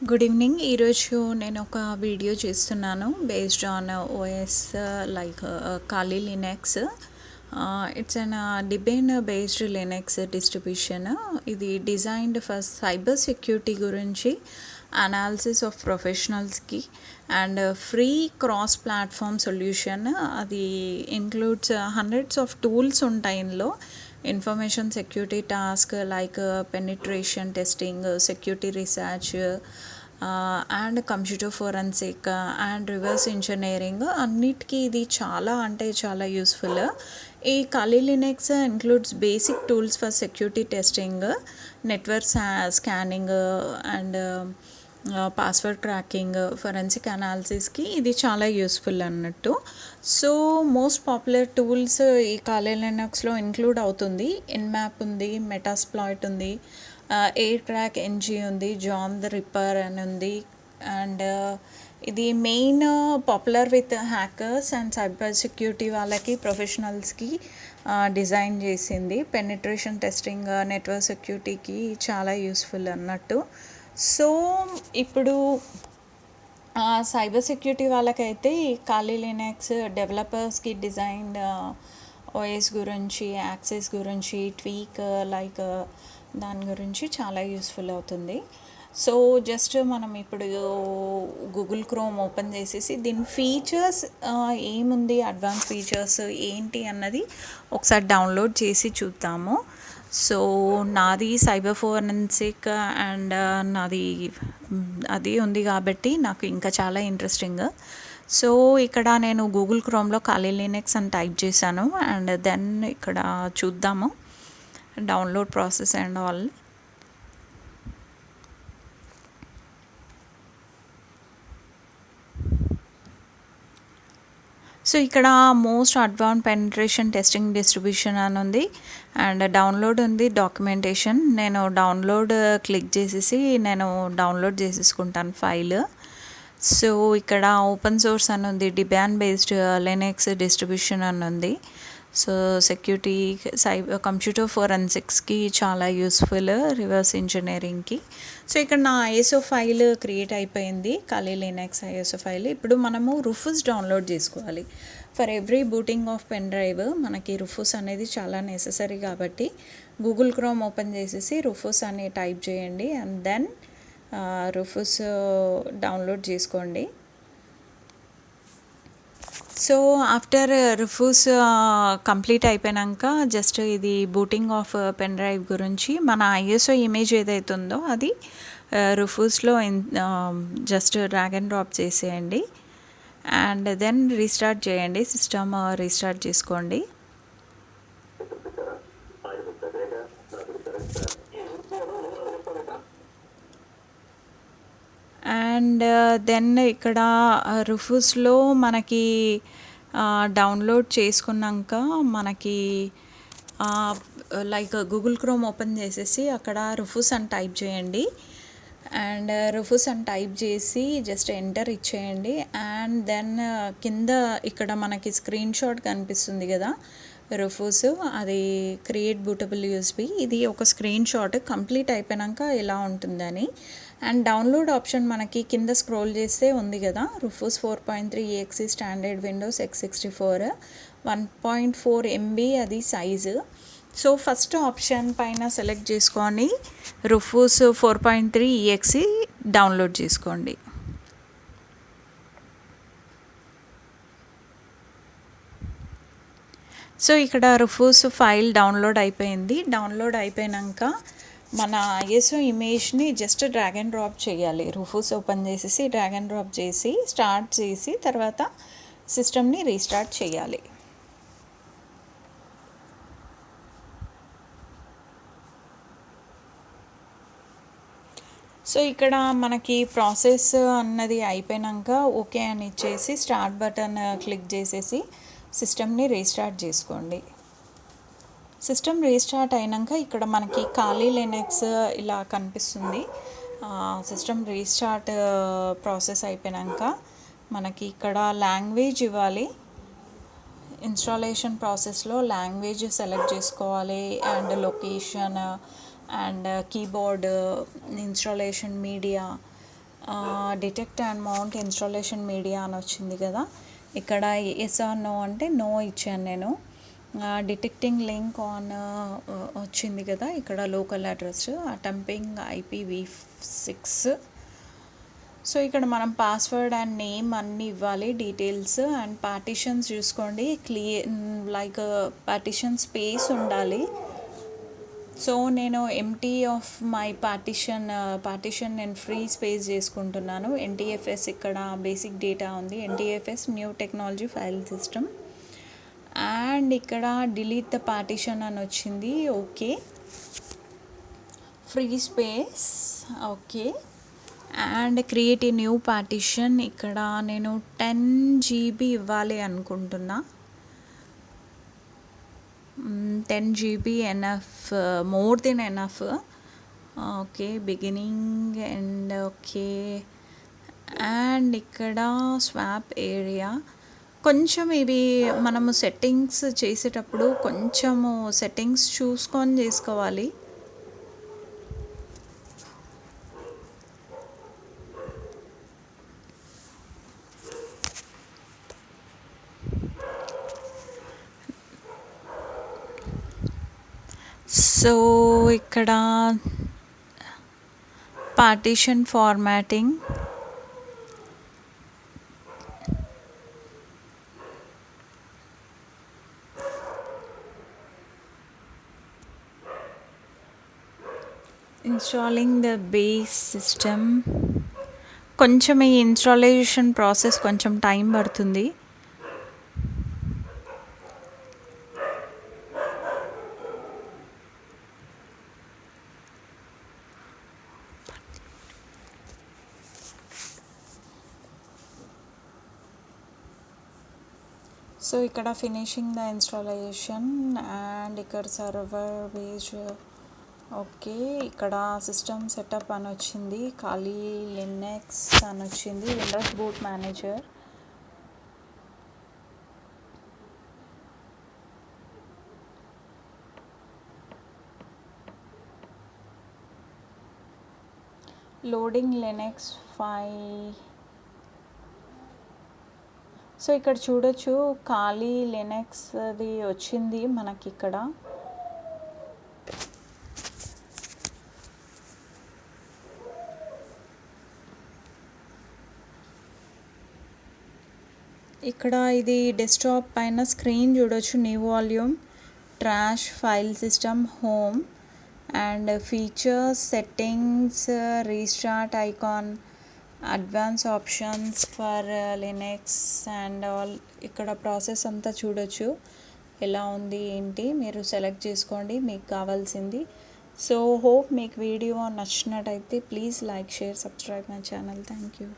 Good evening ఈరోజు నేను ఒక వీడియో చేస్తున్నాను based on OS like Kali Linux it's a Debian based Linux distribution ఇది డిజైన్డ్ ఫర్ సైబర్ సెక్యూరిటీ గురించి analysis of ప్రొఫెషనల్స్కి and free cross platform solution అది includes hundreds of tools ఉంటాయి ఇందులో. Information security task like penetration testing security research and computer forensic and reverse engineering. అన్నిటికీ ఇది చాలా అంటే చాలా యూస్ఫుల్. ఈ Kali Linux includes basic tools for security testing network scanning and password tracking forensic అనాలిసిస్కి ఇది చాలా యూస్ఫుల్ అన్నట్టు. సో మోస్ట్ పాపులర్ టూల్స్ ఈ కాలే లెనక్స్లో ఇంక్లూడ్ అవుతుంది. ఇన్మ్యాప్ ఉంది మెటాస్ప్లాయిట్ ఉంది ఎయిర్ ట్రాక్ ఎన్జీ ఉంది జాన్ ద రిపర్ అని ఉంది. అండ్ uh, ఇది main popular with hackers and cyber security వాళ్ళకి ప్రొఫెషనల్స్కి డిజైన్ చేసింది. పెనిట్రేషన్ టెస్టింగ్ నెట్వర్క్ సెక్యూరిటీకి చాలా యూస్ఫుల్ అన్నట్టు. సో ఇప్పుడు సైబర్ సెక్యూరిటీ వాళ్ళకైతే ఖాళీ లినక్స్ డెవలపర్స్కి డిజైన్ ఓఎస్ గురించి యాక్సెస్ గురించి ట్వీక్ లైక్ దాని గురించి చాలా యూస్ఫుల్ అవుతుంది. సో జస్ట్ మనం ఇప్పుడు గూగుల్ క్రోమ్ ఓపెన్ చేసేసి దీని ఫీచర్స్ ఏముంది అడ్వాన్స్ ఫీచర్స్ ఏంటి అన్నది ఒకసారి డౌన్లోడ్ చేసి చూద్దాము. సో నాది సైబర్ ఫోరెన్సిక్ అండ్ నాది అది ఉంది కాబట్టి నాకు ఇంకా చాలా ఇంట్రెస్టింగ్ సో ఇక్కడ నేను గూగుల్ క్రోమ్లో ఖాళీ లినెక్స్ అని టైప్ చేశాను అండ్ దెన్ ఇక్కడ చూద్దాము. Download process and all so ఇక్కడ most advance penetration testing distribution అని ఉంది. అండ్ డౌన్లోడ్ ఉంది డాక్యుమెంటేషన్. నేను డౌన్లోడ్ క్లిక్ చేసేసి నేను డౌన్లోడ్ చేసేసుకుంటాను ఫైల్. సో ఇక్కడ ఓపెన్ సోర్స్ అని ఉంది డిబ్యాన్ బేస్డ్ లెనెక్స్ డిస్ట్రిబ్యూషన్ అని ఉంది. సో సెక్యూరిటీ సైబర్ కంప్యూటర్ ఫోరెన్సిక్స్కి చాలా యూస్ఫుల్ రివర్స్ ఇంజనీరింగ్కి. సో ఇక్కడ నా ఐఎస్ఓ ఫైల్ క్రియేట్ అయిపోయింది. ఖాళీ లినక్స్ ఐఎస్ఓ ఫైల్. ఇప్పుడు మనము రుఫుస్ డౌన్లోడ్ చేసుకోవాలి. For every booting of pen drive మనకి రుఫుస్ అనేది చాలా నెససరీ కాబట్టి గూగుల్ క్రోమ్ ఓపెన్ చేసేసి రుఫుస్ అని టైప్ చేయండి. అండ్ దెన్ రుఫుస్ డౌన్లోడ్ చేసుకోండి. సో ఆఫ్టర్ రిఫ్యూస్ కంప్లీట్ అయిపోయాక జస్ట్ ఇది బూటింగ్ ఆఫ్ పెన్ డ్రైవ్ గురించి మన ఐఎస్ఓ ఇమేజ్ ఏదైతే ఉందో అది రిఫ్యూస్లో జస్ట్ డ్రాగ్ అండ్ డ్రాప్ చేసేయండి. అండ్ దెన్ రీస్టార్ట్ చేయండి సిస్టమ్ రీస్టార్ట్ చేసుకోండి అండ్ దెన్ ఇక్కడ రుఫూస్లో మనకి డౌన్లోడ్ చేసుకున్నాక మనకి లైక్ గూగుల్ క్రోమ్ ఓపెన్ చేసేసి అక్కడ రుఫూస్ అని టైప్ చేయండి. అండ్ రుఫూస్ అని టైప్ చేసి జస్ట్ ఎంటర్ ఇచ్చేయండి. అండ్ దెన్ కింద ఇక్కడ మనకి స్క్రీన్ షాట్ కనిపిస్తుంది కదా రుఫూస్ అది క్రియేట్ బూటబుల్ యూస్బి ఇది ఒక స్క్రీన్ షాట్ కంప్లీట్ అయిపోయాక ఎలా ఉంటుందని. అండ్ డౌన్లోడ్ ఆప్షన్ మనకి కింద స్క్రోల్ చేస్తే ఉంది కదా Rufus four point three EXE standard Windows X sixty four one point four MB అది సైజు సో ఫస్ట్ ఆప్షన్ పైన సెలెక్ట్ చేసుకొని Rufus four point three EXE download చేసుకోండి. సో ఇక్కడ రుఫూస్ ఫైల్ డౌన్లోడ్ అయిపోయింది. డౌన్లోడ్ అయిపోయాక మన ఐఎస్ఓ ఇమేజ్ని just drag and drop చేయాలి. రుఫూస్ ఓపెన్ చేసేసి డ్రాగ్ అండ్ డ్రాప్ చేసి స్టార్ట్ చేసి తర్వాత సిస్టమ్ని రీస్టార్ట్ చేయాలి. సో ఇక్కడ మనకి ప్రాసెస్ అన్నది అయిపోయాక ఓకే అని ఇచ్చేసి స్టార్ట్ బటన్ క్లిక్ చేసేసి సిస్టమ్ని రీస్టార్ట్ చేసుకోండి. సిస్టమ్ రీస్టార్ట్ అయినాక ఇక్కడ మనకి ఖాళీ లెనెక్స్ ఇలా కనిపిస్తుంది. సిస్టమ్ రీస్టార్ట్ ప్రాసెస్ అయిపోయాక మనకి ఇక్కడ లాంగ్వేజ్ ఇవ్వాలి. ఇన్స్టాలేషన్ ప్రాసెస్లో లాంగ్వేజ్ సెలెక్ట్ చేసుకోవాలి. And location and keyboard installation media detect and mount installation media అని వచ్చింది కదా. ఇక్కడ ఎస్ ఆర్ నో అంటే నో ఇచ్చాను నేను. డిటెక్టింగ్ లింక్ ఆన్ వచ్చింది కదా ఇక్కడ local address attempting IPv six so ఇక్కడ మనం పాస్వర్డ్ అండ్ నేమ్ అన్నీ ఇవ్వాలి డీటెయిల్స్ అండ్ పార్టిషన్స్ చూసుకోండి. క్లియర్ లైక్ పార్టిషన్ స్పేస్ ఉండాలి. సో నేను empty of my partition partition నేను ఫ్రీ స్పేస్ చేసుకుంటున్నాను. ఎన్టీఎఫ్ఎస్ ఇక్కడ బేసిక్ డేటా ఉంది. NTFS new technology file system and ఇక్కడ డిలీట్ ద పార్టిషన్ అని వచ్చింది. Okay free space okay and create a new partition ఇక్కడ నేను టెన్ జీబీ ఇవ్వాలి అనుకుంటున్నా. Ten GB enough more than enough okay beginning and okay and ఇక్కడ swap area కొంచెం ఇవి మనము సెట్టింగ్స్ చేసేటప్పుడు కొంచెము సెట్టింగ్స్ చూసుకొని చేసుకోవాలి. సో ఇక్కడ partition formatting installing the base system కొంచెం ఈ ఇన్స్టాలేషన్ ప్రాసెస్ కొంచెం టైం పడుతుంది. సో ఇక్కడ ఫినిషింగ్ ద ఇన్స్టాలేషన్ అండ్ ఇక్కడ సర్వర్ పేజ్ ఓకే ఇక్కడ సిస్టమ్ సెటప్ అని వచ్చింది. ఖాళీ లినెక్స్ అని వచ్చింది. Windows boot manager loading Linux five so ఇక్కడ చూడొచ్చు ఖాళీ లినెక్స్ అది వచ్చింది మనకి ఇక్కడ. ఇక్కడ ఇది డెస్క్టాప్ పైన స్క్రీన్ చూడొచ్చు new volume trash file system home and features settings restart icon advance options for Linux and all ఇక్కడ ప్రాసెస్ అంతా చూడొచ్చు. ఎలా ఉంది ఏంటి మీరు సెలెక్ట్ చేసుకోండి మీకు కావాల్సింది. సో హోప్ మీకు వీడియో నచ్చినట్టయితే please like share subscribe my channel. Thank you.